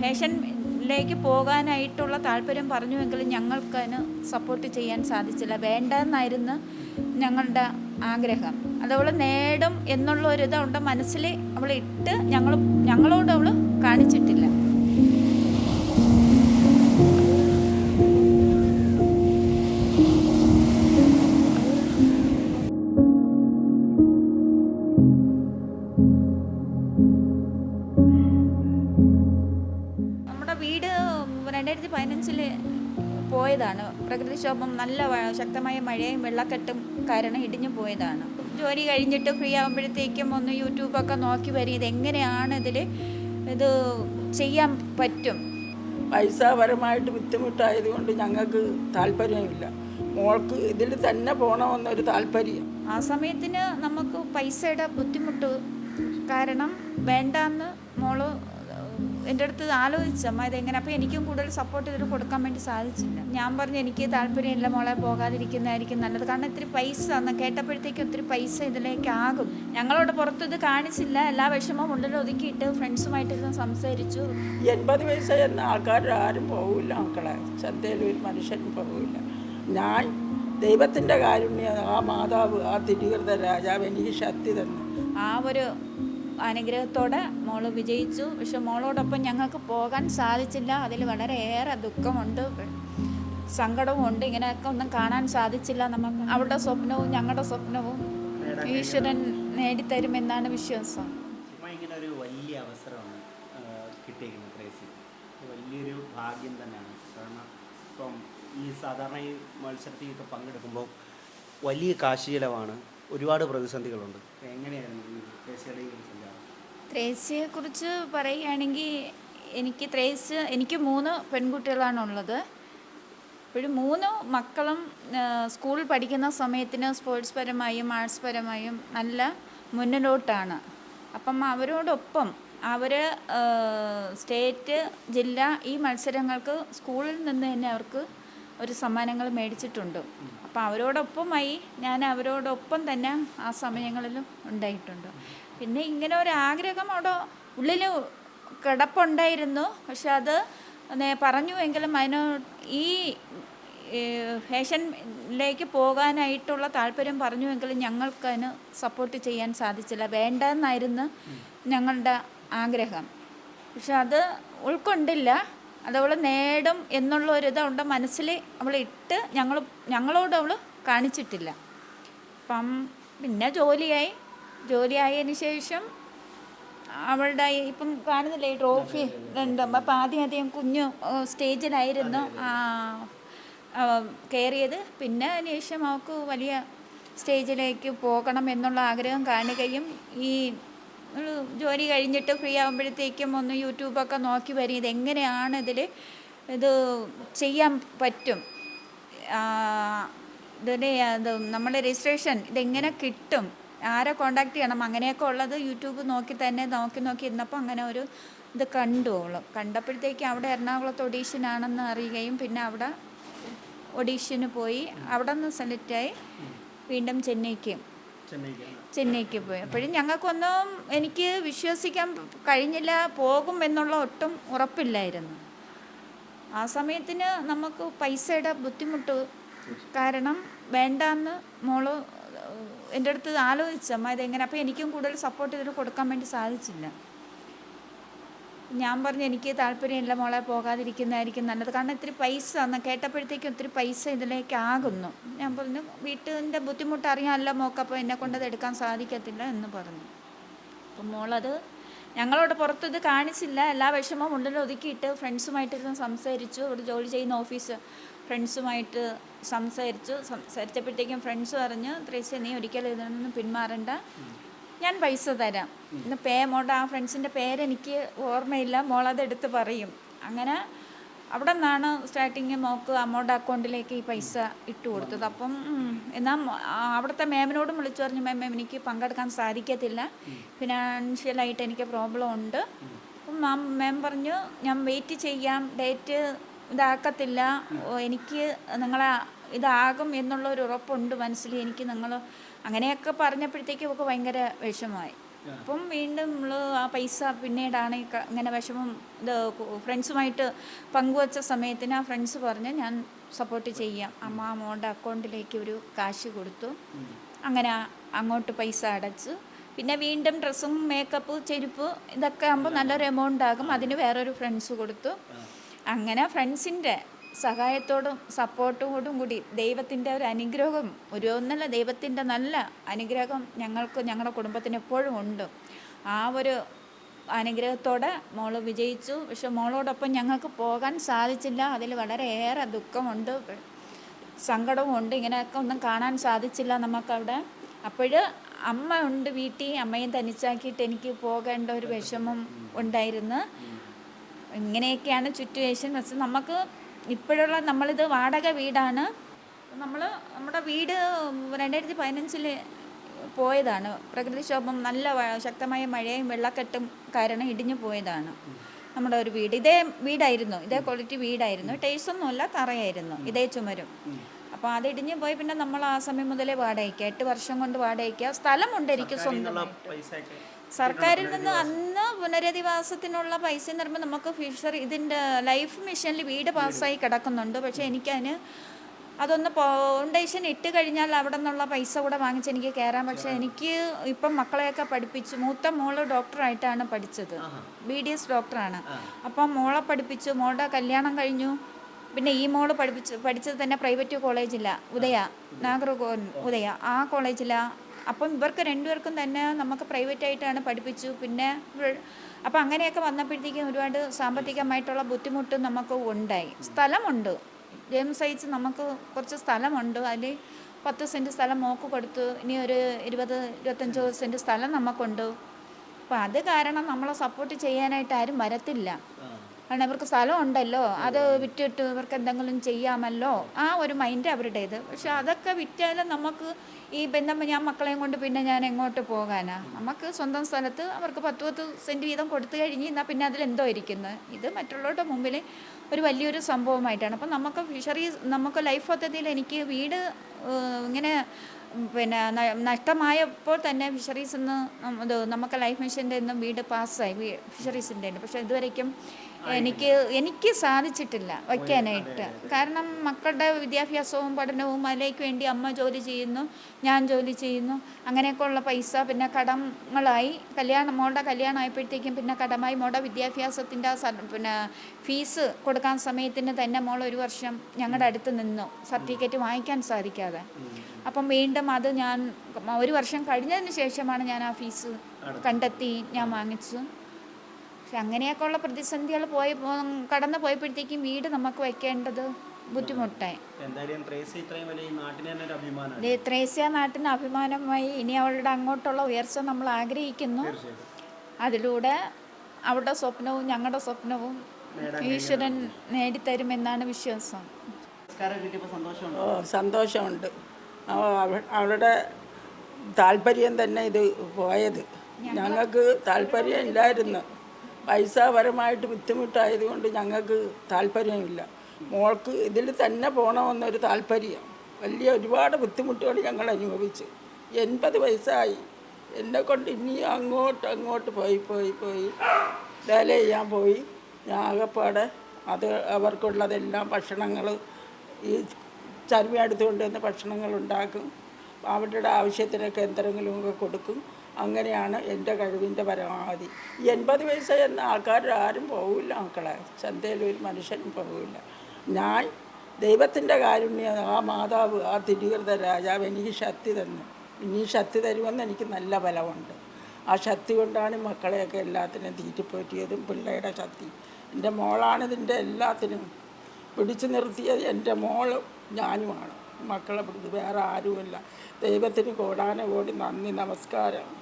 ഫാഷനിലേക്ക് പോകാനായിട്ടുള്ള താല്പര്യം പറഞ്ഞുവെങ്കിലും ഞങ്ങൾക്ക് അതിന് സപ്പോർട്ട് ചെയ്യാൻ സാധിച്ചില്ല. വേണ്ടെന്നായിരുന്നു ഞങ്ങളുടെ ആഗ്രഹം. അതവൾ നേടും എന്നുള്ള ഒരു ഇത് അവളുടെ മനസ്സിൽ അവളിട്ട് ഞങ്ങൾ ഞങ്ങളോട് അവൾ കാണിച്ചിട്ടില്ല. പ്രകൃതിക്ഷോഭം നല്ല ശക്തമായ മഴയും വെള്ളക്കെട്ടും കാരണം ഇടിഞ്ഞു പോയതാണ്. ജോലി കഴിഞ്ഞിട്ട് ഫ്രീ ആകുമ്പോഴത്തേക്കും ഒന്ന് യൂട്യൂബൊക്കെ നോക്കി വരും ഇതെങ്ങനെയാണ് ഇതിൽ ഇത് ചെയ്യാൻ പറ്റും? പൈസാപരമായിട്ട് ബുദ്ധിമുട്ടായതുകൊണ്ട് ഞങ്ങൾക്ക് താല്പര്യമില്ല. മോൾക്ക് ഇതിൽ തന്നെ പോകണമെന്നൊരു താല്പര്യം. ആ സമയത്തിന് നമുക്ക് പൈസയുടെ ബുദ്ധിമുട്ട് കാരണം വേണ്ടാന്ന് മോൾ എന്റെ അടുത്ത് ആലോചിച്ചമ്മ ഇതെങ്ങനെ? അപ്പോൾ എനിക്കും കൂടുതൽ സപ്പോർട്ട് ചെയ്തിട്ട് കൊടുക്കാൻ വേണ്ടി സാധിച്ചില്ല. ഞാൻ പറഞ്ഞു എനിക്ക് താല്പര്യമില്ല മോളെ പോകാതിരിക്കുന്നതായിരിക്കും നല്ലത്. കാരണം ഇത്തിരി പൈസ അന്ന് കേട്ടപ്പോഴത്തേക്കും ഒത്തിരി പൈസ ഇതിലേക്ക് ആകും ഞങ്ങളോട് പുറത്ത് ഇത് കാണിച്ചില്ല. എല്ലാ വിഷമവും ഉള്ളിൽ ഒതുക്കിയിട്ട് ഫ്രണ്ട്സുമായിട്ടിരുന്ന് സംസാരിച്ചു. എൺപത് വയസ്സ് എന്ന ആൾക്കാർ ആരും പോകില്ല മക്കളെ. ചന്തയിൽ ഒരു മനുഷ്യനും പോകില്ല ഞാൻ ദൈവത്തിന്റെ കാരുണ്യ ആ മാതാവ് ആ തിരികൃത രാജാവ് എനിക്ക് ശക്തി തന്നു. ആ ഒരു അനുഗ്രഹത്തോടെ മോൾ വിജയിച്ചു. പക്ഷെ മോളോടൊപ്പം ഞങ്ങൾക്ക് പോകാൻ സാധിച്ചില്ല. അതിൽ വളരെയേറെ ദുഃഖമുണ്ട്. സങ്കടവും ഉണ്ട് ഇങ്ങനെയൊക്കെ ഒന്നും കാണാൻ സാധിച്ചില്ല നമുക്ക്. അവളുടെ സ്വപ്നവും ഞങ്ങളുടെ സ്വപ്നവും ഈശ്വരൻ നേടിത്തരുമെന്നാണ് വിശ്വാസം. വലിയ അവസരമാണ് കിട്ടിയിരിക്കുന്നത് വലിയൊരു ഭാഗ്യം തന്നെയാണ്. കാരണം ഇപ്പം ഈ സാധാരണ ഈ മത്സരത്തിൽ ഒക്കെ പങ്കെടുക്കുമ്പോൾ വലിയ കാശ് ചിലവാണ്. ഒരുപാട് പ്രതിസന്ധികളുണ്ട്. എങ്ങനെയായിരുന്നു ത്രേസ്യയെക്കുറിച്ച് പറയുകയാണെങ്കിൽ എനിക്ക് ത്രേസ്യ എനിക്ക് മൂന്ന് പെൺകുട്ടികളാണ് ഉള്ളത് ഇപ്പോഴും മൂന്ന് മക്കളും സ്കൂളിൽ പഠിക്കുന്ന സമയത്തിന് സ്പോർട്സ് പരമായും ആർട്സ് പരമായും നല്ല മുന്നിലോട്ടാണ്. അപ്പം അവരോടൊപ്പം അവർ സ്റ്റേറ്റ് ജില്ല ഈ മത്സരങ്ങൾക്ക് സ്കൂളിൽ നിന്ന് തന്നെ അവർക്ക് ഒരു സമ്മാനങ്ങൾ മേടിച്ചിട്ടുണ്ട്. അപ്പം അവരോടൊപ്പമായി ഞാൻ അവരോടൊപ്പം തന്നെ ആ സമയങ്ങളിലും ഉണ്ടായിട്ടുണ്ട്. പിന്നെ ഇങ്ങനെ ഒരു ആഗ്രഹം അവിടെ ഉള്ളിൽ കിടപ്പുണ്ടായിരുന്നു. പക്ഷെ അത് പറഞ്ഞു എങ്കിലും അതിന് ഈ ഫാഷനിലേക്ക് പോകാനായിട്ടുള്ള താല്പര്യം പറഞ്ഞുവെങ്കിലും ഞങ്ങൾക്ക് അതിന് സപ്പോർട്ട് ചെയ്യാൻ സാധിച്ചില്ല. വേണ്ടെന്നായിരുന്നു ഞങ്ങളുടെ ആഗ്രഹം. പക്ഷെ അത് ഉൾക്കൊണ്ടില്ല. അതവൾ നേടും എന്നുള്ള ഒരു ഇത് അവളുടെ മനസ്സിൽ അവൾ ഇട്ട് ഞങ്ങൾ ഞങ്ങളോട് അവൾ കാണിച്ചിട്ടില്ല. അപ്പം പിന്നെ ജോലിയായി. ജോലിയായതിന് ശേഷം അവളുടെ ഇപ്പം കാണുന്നില്ലേ ഈ ട്രോഫി ഉണ്ട് അപ്പം ആദ്യം ആദ്യം കുഞ്ഞു സ്റ്റേജിലായിരുന്നു. കയറിയത് പിന്നെ ശേഷം അവൾക്ക് വലിയ സ്റ്റേജിലേക്ക് പോകണം എന്നുള്ള ആഗ്രഹം കാണുകയും ഈ ജോലി കഴിഞ്ഞിട്ട് ഫ്രീ ആകുമ്പോഴത്തേക്കും ഒന്ന് യൂട്യൂബൊക്കെ നോക്കി വരും. ഇതെങ്ങനെയാണ് ഇതിൽ ഇത് ചെയ്യാൻ പറ്റും? ഇതിന്റെ ഇതിന് അത് നമ്മുടെ രജിസ്ട്രേഷൻ ഇതെങ്ങനെ കിട്ടും? ആരെ കോണ്ടാക്ട് ചെയ്യണം? അങ്ങനെയൊക്കെ ഉള്ളത് യൂട്യൂബ് നോക്കി തന്നെ നോക്കി നോക്കി ഇരുന്നപ്പോൾ അങ്ങനെ ഒരു ഇത് കണ്ടുള്ളൂ കണ്ടപ്പോഴത്തേക്ക് അവിടെ എറണാകുളത്ത് ഒഡീഷനാണെന്ന് അറിയുകയും പിന്നെ അവിടെ ഒഡീഷന് പോയി. അവിടെ നിന്ന് സെലക്റ്റായി വീണ്ടും ചെന്നൈക്ക്. ചെന്നൈക്ക് പോയി. അപ്പോഴും ഞങ്ങൾക്കൊന്നും എനിക്ക് വിശ്വസിക്കാൻ കഴിഞ്ഞില്ല പോകും എന്നുള്ള ഒട്ടും ഉറപ്പില്ലായിരുന്നു. ആ സമയത്തിന് നമുക്ക് പൈസയുടെ ബുദ്ധിമുട്ട് കാരണം വേണ്ടാന്ന് മോൾ എന്റെ അടുത്ത് ആലോചിച്ചമ്മ ഇതെങ്ങനെ അപ്പോൾ എനിക്കും കൂടുതൽ സപ്പോർട്ട് ഇതിന് കൊടുക്കാൻ വേണ്ടി സാധിച്ചില്ല. ഞാൻ പറഞ്ഞു എനിക്ക് താല്പര്യമില്ല മോളെ പോകാതിരിക്കുന്നതായിരിക്കും നല്ലത്. കാരണം ഇത്തിരി പൈസ അന്ന് കേട്ടപ്പോഴത്തേക്കും ഒത്തിരി പൈസ ഇതിലേക്ക് ആകുന്നു. ഞാൻ പറഞ്ഞു വീട്ടിന്റെ ബുദ്ധിമുട്ട് അറിയാമല്ലോ മോക്ക് അപ്പോൾ എന്നെ കൊണ്ടത് എടുക്കാൻ സാധിക്കത്തില്ല എന്ന് പറഞ്ഞു. അപ്പം മോളത് ഞങ്ങളോട് പുറത്ത് ഇത് കാണിച്ചില്ല. എല്ലാ വിഷമവും ഉള്ളിൽ ഒതുക്കിയിട്ട് ഫ്രണ്ട്സുമായിട്ടിരുന്ന് സംസാരിച്ചു. ഇവിടെ ജോലി ചെയ്യുന്ന ഓഫീസ് ഫ്രണ്ട്സുമായിട്ട് സംസാരിച്ചു. സംസാരിച്ചപ്പോഴത്തേക്കും ഫ്രണ്ട്സ് പറഞ്ഞു ത്രേസ്യ നീ ഒരിക്കലും ഇതിൽ നിന്ന് പിന്മാറണ്ട. ഞാൻ പൈസ തരാം. ഇന്ന് പേ മോട്ട് ആ ഫ്രണ്ട്സിന്റെ പേരെനിക്ക് ഓർമ്മയില്ല. മോളതെടുത്ത് പറയും. അങ്ങനെ അവിടെ നിന്നാണ് സ്റ്റാർട്ടിങ് മോക്ക് അമൗണ്ട് അക്കൗണ്ടിലേക്ക് ഈ പൈസ ഇട്ട് കൊടുത്തത്. അപ്പം എന്നാൽ അവിടുത്തെ മാമിനോടും വിളിച്ചു പറഞ്ഞു മാം എനിക്ക് പങ്കെടുക്കാൻ സാധിക്കത്തില്ല. ഫിനാൻഷ്യലായിട്ട് എനിക്ക് പ്രോബ്ലം ഉണ്ട്. അപ്പം മാം മാം പറഞ്ഞു ഞാൻ വെയിറ്റ് ചെയ്യാം. ഡേറ്റ് ഇതാക്കത്തില്ല. എനിക്ക് നിങ്ങളെ ഇതാകും എന്നുള്ള ഒരു ഉറപ്പുണ്ട് മനസ്സിൽ. എനിക്ക് നിങ്ങൾ അങ്ങനെയൊക്കെ പറഞ്ഞപ്പോഴത്തേക്കും ഒക്കെ ഭയങ്കര വിഷമമായി. അപ്പം വീണ്ടും നമ്മൾ ആ പൈസ പിന്നീടാണ് ഇങ്ങനെ വിഷമം ഇത് ഫ്രണ്ട്സുമായിട്ട് പങ്കുവച്ച സമയത്തിന് ആ ഫ്രണ്ട്സ് പറഞ്ഞ് ഞാൻ സപ്പോർട്ട് ചെയ്യാം. അമ്മ മോളുടെ അക്കൗണ്ടിലേക്ക് ഒരു കാശ് കൊടുത്തു. അങ്ങനെ അങ്ങോട്ട് പൈസ അടച്ചു. പിന്നെ വീണ്ടും ഡ്രസ്സും മേക്കപ്പ് ചെരുപ്പ് ഇതൊക്കെ ആകുമ്പോൾ നല്ലൊരു എമൗണ്ട് ആകും അതിന് വേറൊരു ഫ്രണ്ട്സ് കൊടുത്തു. അങ്ങനെ ഫ്രണ്ട്സിന്റെ സഹായത്തോടും സപ്പോർട്ടോടും കൂടി ദൈവത്തിന്റെ ഒരു അനുഗ്രഹം ഒരു ഒന്നല്ല ദൈവത്തിന്റെ നല്ല അനുഗ്രഹം ഞങ്ങൾക്ക് ഞങ്ങളുടെ കുടുംബത്തിന് എപ്പോഴും ഉണ്ട്. ആ ഒരു അനുഗ്രഹത്തോടെ മോൾ വിജയിച്ചു. പക്ഷെ മോളോടൊപ്പം ഞങ്ങൾക്ക് പോകാൻ സാധിച്ചില്ല. അതിൽ വളരെയേറെ ദുഃഖമുണ്ട്. സങ്കടവും ഉണ്ട് ഇങ്ങനെയൊക്കെ ഒന്നും കാണാൻ സാധിച്ചില്ല നമുക്കവിടെ. അപ്പോൾ അമ്മ ഉണ്ട് വീട്ടിൽ. അമ്മയെ തനിച്ചാക്കിയിട്ട് എനിക്ക് പോകേണ്ട ഒരു വിഷമം ഉണ്ടായിരുന്നു. ഇങ്ങനെയൊക്കെയാണ് ചുറ്റുവേഷൻ പക്ഷെ നമുക്ക് ഇപ്പോഴുള്ള നമ്മളിത് വാടക വീടാണ്. നമ്മൾ നമ്മുടെ വീട് രണ്ടായിരത്തി പതിനഞ്ചിൽ പോയതാണ്. പ്രകൃതിക്ഷോഭം നല്ല ശക്തമായ മഴയും വെള്ളക്കെട്ടും കാരണം ഇടിഞ്ഞു പോയതാണ്. നമ്മുടെ ഒരു വീട്. ഇതേ വീടായിരുന്നു. ഇതേ ക്വാളിറ്റി വീടായിരുന്നു. ടേസ്റ്റൊന്നുമല്ല തറയായിരുന്നു. ഇതേ ചുമരും. അപ്പോൾ അത് ഇടിഞ്ഞു പോയി പിന്നെ നമ്മൾ ആ സമയം മുതലേ വാടകയ്ക്കുക എട്ട് വർഷം കൊണ്ട് വാടകയ്ക്കുക സ്ഥലമുണ്ട് എനിക്ക് സ്വന്തം സർക്കാരിൽ നിന്ന് അന്ന് പുനരധിവാസത്തിനുള്ള പൈസ എന്ന് പറയുമ്പോൾ നമുക്ക് ഫിഷറി ഇതിന്റെ ലൈഫ് മിഷനിൽ വീട് പാസ്സായി കിടക്കുന്നുണ്ട്. പക്ഷേ എനിക്കതിന് അതൊന്ന് ഫൗണ്ടേഷൻ ഇട്ട് കഴിഞ്ഞാൽ അവിടെ നിന്നുള്ള പൈസ കൂടെ വാങ്ങിച്ച് എനിക്ക് കയറാം പക്ഷെ എനിക്ക് ഇപ്പം മക്കളെയൊക്കെ പഠിപ്പിച്ചു. മൂത്ത മോൾ ഡോക്ടറായിട്ടാണ് പഠിച്ചത്. ബി ഡി എസ് ഡോക്ടറാണ് അപ്പം മോളെ പഠിപ്പിച്ചു. മോളുടെ കല്യാണം കഴിഞ്ഞു. പിന്നെ ഈ മോൾ പഠിപ്പിച്ച് പഠിച്ചത് തന്നെ പ്രൈവറ്റ് കോളേജില്ല ഉദയ. നാഗർകോൻ ഉദയ. ആ കോളേജിലാണ് അപ്പം ഇവർക്ക് രണ്ടുപേർക്കും തന്നെ നമുക്ക് പ്രൈവറ്റ് ആയിട്ടാണ് പഠിപ്പിച്ചു. പിന്നെ അപ്പം അങ്ങനെയൊക്കെ വന്നപ്പോഴത്തേക്കും ഒരുപാട് സാമ്പത്തികമായിട്ടുള്ള ബുദ്ധിമുട്ട് നമുക്ക് ഉണ്ടായി. സ്ഥലമുണ്ട്. ജെയിംസ് സൈറ്റ്സ് നമുക്ക് കുറച്ച് സ്ഥലമുണ്ട്. അതിൽ പത്ത് സെന്റ് സ്ഥലം മോക്ക് കൊടുത്തു ഇനി ഒരു ഇരുപത് ഇരുപത്തഞ്ചോ സെന്റ് സ്ഥലം നമുക്കുണ്ട്. അപ്പം അത് കാരണം നമ്മളെ സപ്പോർട്ട് ചെയ്യാനായിട്ട് ആരും വരത്തില്ല. കാരണം ഇവർക്ക് സ്ഥലം ഉണ്ടല്ലോ അത് വിറ്റിട്ട് ഇവർക്ക് എന്തെങ്കിലും ചെയ്യാമല്ലോ ആ ഒരു മൈൻഡ് അവരുടേത്. പക്ഷെ അതൊക്കെ വിറ്റാലും നമുക്ക് ഈ ബന്ധം ഞാൻ മക്കളെയും കൊണ്ട് പിന്നെ ഞാൻ എങ്ങോട്ട് പോകാനാ? നമുക്ക് സ്വന്തം സ്ഥലത്ത് അവർക്ക് പത്ത് പത്ത് സെന്റ് വീതം കൊടുത്തു കഴിഞ്ഞ് എന്നാൽ പിന്നെ അതിലെന്തോ ഇരിക്കുന്നത് ഇത് മറ്റുള്ളവരുടെ മുമ്പിൽ ഒരു വലിയൊരു സംഭവമായിട്ടാണ്. അപ്പം നമുക്ക് ഫിഷറീസ് നമുക്ക് ലൈഫ് പദ്ധതിയിൽ എനിക്ക് വീട് ഇങ്ങനെ പിന്നെ നഷ്ടമായപ്പോൾ തന്നെ ഫിഷറീസ് നിന്ന് ഇത് നമുക്ക് ലൈഫ് മിഷന്റെ നിന്നും വീട് പാസ്സായി ഫിഷറീസിന്റെ ഉണ്ട് പക്ഷേ ഇതുവരേക്കും എനിക്ക് എനിക്ക് സാധിച്ചിട്ടില്ല വയ്ക്കാനായിട്ട്. കാരണം മക്കളുടെ വിദ്യാഭ്യാസവും പഠനവും അതിലേക്ക് വേണ്ടി അമ്മ ജോലി ചെയ്യുന്നു ഞാൻ ജോലി ചെയ്യുന്നു. അങ്ങനെയൊക്കെ ഉള്ള പൈസ പിന്നെ കടങ്ങളായി. കല്യാണം മോളുടെ കല്യാണം ആയപ്പോഴത്തേക്കും പിന്നെ കടമായി. മോളുടെ വിദ്യാഭ്യാസത്തിന്റെ പിന്നെ ഫീസ് കൊടുക്കാൻ സമയത്തിന് തന്നെ മോൾ ഒരു വർഷം ഞങ്ങളുടെ അടുത്ത് നിന്നു. സർട്ടിഫിക്കറ്റ് വാങ്ങിക്കാൻ സാധിക്കാതെ. അപ്പം വീണ്ടും അത് ഞാൻ ഒരു വർഷം കഴിഞ്ഞതിന് ശേഷമാണ് ഞാൻ ആ ഫീസ് കണ്ടെത്തി ഞാൻ വാങ്ങിച്ചു. പക്ഷെ അങ്ങനെയൊക്കെ ഉള്ള പ്രതിസന്ധികൾ പോയി കടന്നു പോയപ്പോഴത്തേക്കും വീട് നമുക്ക് വയ്ക്കേണ്ടത് ബുദ്ധിമുട്ടായി. ത്രേസ്യ നാട്ടിന് അഭിമാനമായി ഇനി അവളുടെ അങ്ങോട്ടുള്ള ഉയർച്ച നമ്മൾ ആഗ്രഹിക്കുന്നു. അതിലൂടെ അവളുടെ സ്വപ്നവും ഞങ്ങളുടെ സ്വപ്നവും ഈശ്വരൻ നേടിത്തരുമെന്നാണ് വിശ്വാസം. ഓ സന്തോഷമുണ്ട്. അവളുടെ താല്പര്യം തന്നെ ഇത് പോയത്. ഞങ്ങൾക്ക് താല്പര്യം ഇല്ലായിരുന്നു. പൈസാപരമായിട്ട് ബുദ്ധിമുട്ടായതുകൊണ്ട് ഞങ്ങൾക്ക് താല്പര്യമില്ല. മോൾക്ക് ഇതിൽ തന്നെ പോകണമെന്നൊരു താല്പര്യം. വലിയ ഒരുപാട് ബുദ്ധിമുട്ടുകൾ ഞങ്ങൾ അനുഭവിച്ചു. എൺപത് വയസ്സായി. എന്നെ കൊണ്ട് ഇനിയും അങ്ങോട്ട് അങ്ങോട്ട് പോയി പോയി പോയി. വേല ചെയ്യാൻ പോയി. ഞാൻ ആകെപ്പാടെ അത് അവർക്കുള്ളതെല്ലാം ഭക്ഷണങ്ങൾ ഈ ചരുമ എടുത്തുകൊണ്ട് വന്ന് ഭക്ഷണങ്ങൾ ഉണ്ടാക്കും. അവരുടെ ആവശ്യത്തിനൊക്കെ എന്തെങ്കിലും ഒക്കെ കൊടുക്കും. അങ്ങനെയാണ് എന്റെ കഴിവിന്റെ പരമാവധി. ഈ എൺപത് വയസ്സ് എന്ന ആൾക്കാർ ആരും പോകില്ല മക്കളെ. ചന്തയിൽ ഒരു മനുഷ്യനും പോകില്ല ഞാൻ ദൈവത്തിന്റെ കാരുണ്യം ആ മാതാവ് ആ തിരികൃത രാജാവ് എനിക്ക് ശക്തി തന്നു. ഇനി ശക്തി തരുമെന്ന് എനിക്ക് നല്ല ബലമുണ്ട്. ആ ശക്തി കൊണ്ടാണ് മക്കളെയൊക്കെ എല്ലാത്തിനും തീറ്റിപ്പോറ്റിയതും പിള്ളേരുടെ ശക്തി. എന്റെ മോളാണ് ഇതിന്റെ എല്ലാത്തിനും പിടിച്ചു നിർത്തിയത്. എന്റെ മോളും ഞാനുമാണ്. മക്കളെ പിടിച്ച് വേറെ ആരുമല്ല. ദൈവത്തിന് കോടാന കോടി നന്ദി നമസ്കാരം.